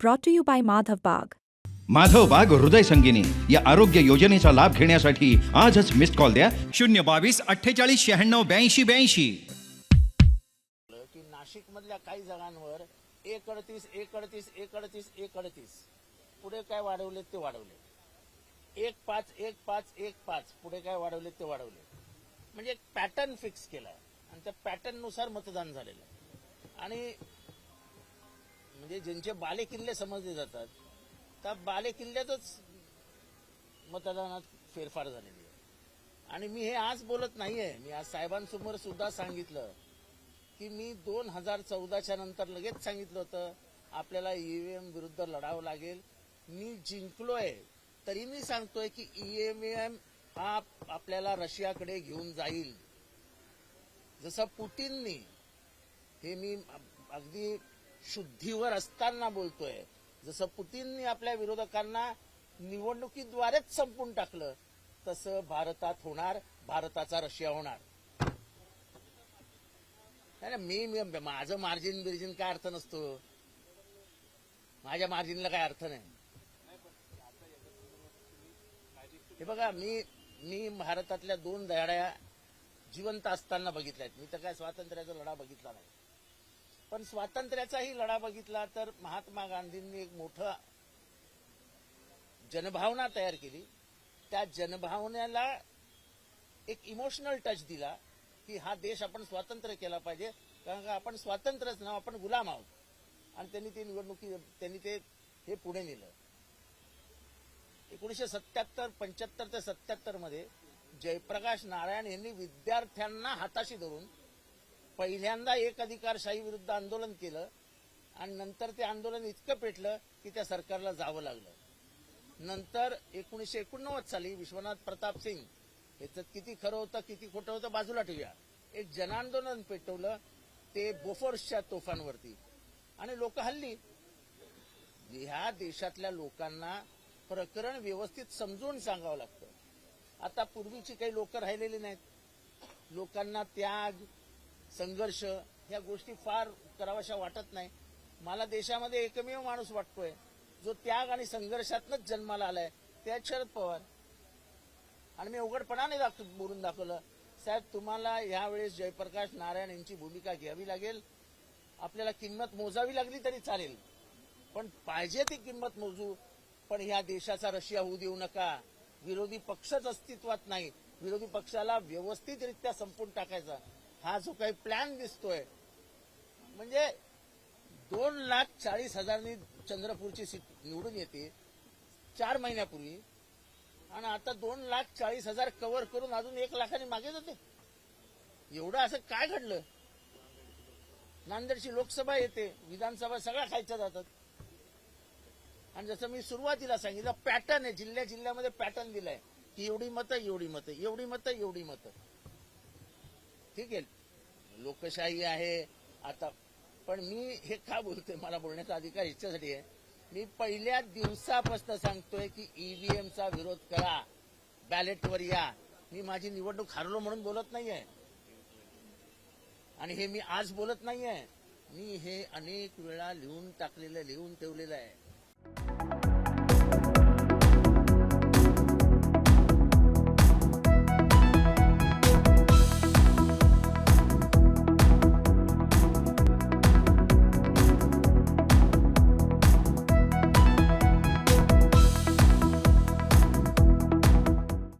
Brought to you by Madhav Bagh. Madhav बाग हृदय संगिनी या आरोग्य योजनेचा लाभ घेण्यासाठी आजच मिस्ड कॉल द्या. शून्य बावीस अठ्ठेचाळीस शहाण्णव ब्याऐंशी ब्याऐंशी. की नाशिक मधल्या काही जागांवर एक अडतीस एक अडतीस एक अडतीस एक अडतीस पुढे काय वाढवले ते वाढवले. एक पाच एक पाच एक पाच. पुढे काय वाढवले ते वाढवले. म्हणजे एक पॅटर्न फिक्स केलाय. आणि त्या पॅटर्ननुसार मतदान झालेलं आहे. आणि म्हणजे ज्यांचे बाले किल्ले समजले जातात त्या बाले किल्ल्यातच मतदानात फेरफार झालेली आहे. आणि मी हे आज बोलत नाहीये मी आज साहेबांसमोर सुद्धा सांगितलं की मी दोन हजार चौदाच्या नंतर लगेच सांगितलं होतं आपल्याला ईव्हीएम विरुद्ध लढावं लागेल. मी जिंकलोय तरी मी सांगतोय की ईएमएम हा आपल्याला रशियाकडे घेऊन जाईल. जसं पुटीननी हे मी अगदी शुद्धीवर असताना बोलतोय. जसं पुतीननी आपल्या विरोधकांना निवडणुकीद्वारेच संपून टाकलं तसं भारतात होणार भारताचा रशिया होणार. नाही मी माझं मार्जिन बिर्जिन काय अर्थ नसतो. माझ्या मार्जिनला काय अर्थ नाही. हे बघा मी मी भारतातल्या दोन दहाड्या जिवंत असताना बघितल्यात. मी तर काय स्वातंत्र्याचा लढा बघितला नाही. पण स्वातंत्र्याचाही लढा बघितला तर महात्मा गांधींनी एक मोठं जनभावना तयार केली. त्या जनभावनेला एक इमोशनल टच दिला की हा देश आपण स्वातंत्र्य केला पाहिजे. कारण का आपण स्वातंत्र्यच नाव आपण गुलाम आहोत. आणि त्यांनी ते निवडणुकी त्यांनी ते हे पुढे नेलं. एकोणीसशे सत्याहत्तर पंच्याहत्तर ते सत्याहत्तरमध्ये जयप्रकाश नारायण यांनी विद्यार्थ्यांना हाताशी धरून पहिल्यांदा एक अधिकारशाही विरुद्ध आंदोलन केलं आणि नंतर ते आंदोलन इतकं पेटलं की त्या सरकारला जावं लागलं. नंतर एकोणीशे एकोणनव्वद साली विश्वनाथ प्रताप सिंग याच्यात किती खरं होतं किती खोटं होतं बाजूला ठेवूया. एक जनांदोलन पेटवलं ते बोफोर्सच्या तोफांवरती. आणि लोक हल्ली ह्या देशातल्या लोकांना प्रकरण व्यवस्थित समजून सांगावं लागतं. आता पूर्वीची काही लोक राहिलेली नाहीत. लोकांना त्याग संघर्ष ह्या गोष्टी फार कराव्याशा वाटत नाही. मला देशामध्ये एकमेव माणूस वाटतोय जो त्याग आणि संघर्षातनच जन्माला आलाय. त्या शरद पवार. आणि मी उघडपणाने दाखव बोलून दाखवलं साहेब तुम्हाला यावेळेस जयप्रकाश नारायण यांची भूमिका घ्यावी लागेल. आपल्याला किंमत मोजावी लागली तरी चालेल. पण पाहिजे ती किंमत मोजू. पण ह्या देशाचा रशिया होऊ देऊ नका. विरोधी पक्षच अस्तित्वात नाही. विरोधी पक्षाला व्यवस्थितरित्या संपून टाकायचा. हा जो काही प्लॅन दिसतोय म्हणजे दोन लाख चाळीस हजारनी चंद्रपूरची सीट निवडून येते चार महिन्यापूर्वी. आणि आता दोन लाख चाळीस हजार कव्हर करून अजून एक लाखाने मागे जाते. एवढं असं काय घडलं? नांदेडची लोकसभा येते विधानसभा सगळ्या खायच्या जातात. आणि जसं मी सुरुवातीला सांगितलं पॅटर्न आहे जिल्ह्या जिल्ह्यामध्ये पॅटर्न दिलाय. की एवढी मतं एवढी मतं एवढी मतं एवढी मतं. ठीक आहे. लोकशाही आहे. आता पण मी हे का बोलतोय? मला बोलण्याचा अधिकार ह्याच्यासाठी आहे. मी पहिल्या दिवसापासून सांगतोय की ईव्हीएमचा विरोध करा. बॅलेटवर या. मी माझी निवडणूक हरलो म्हणून बोलत नाहीये. आणि हे मी आज बोलत नाहीये. मी हे अनेक वेळा लिहून टाकलेलं लिहून ठेवलेलं आहे.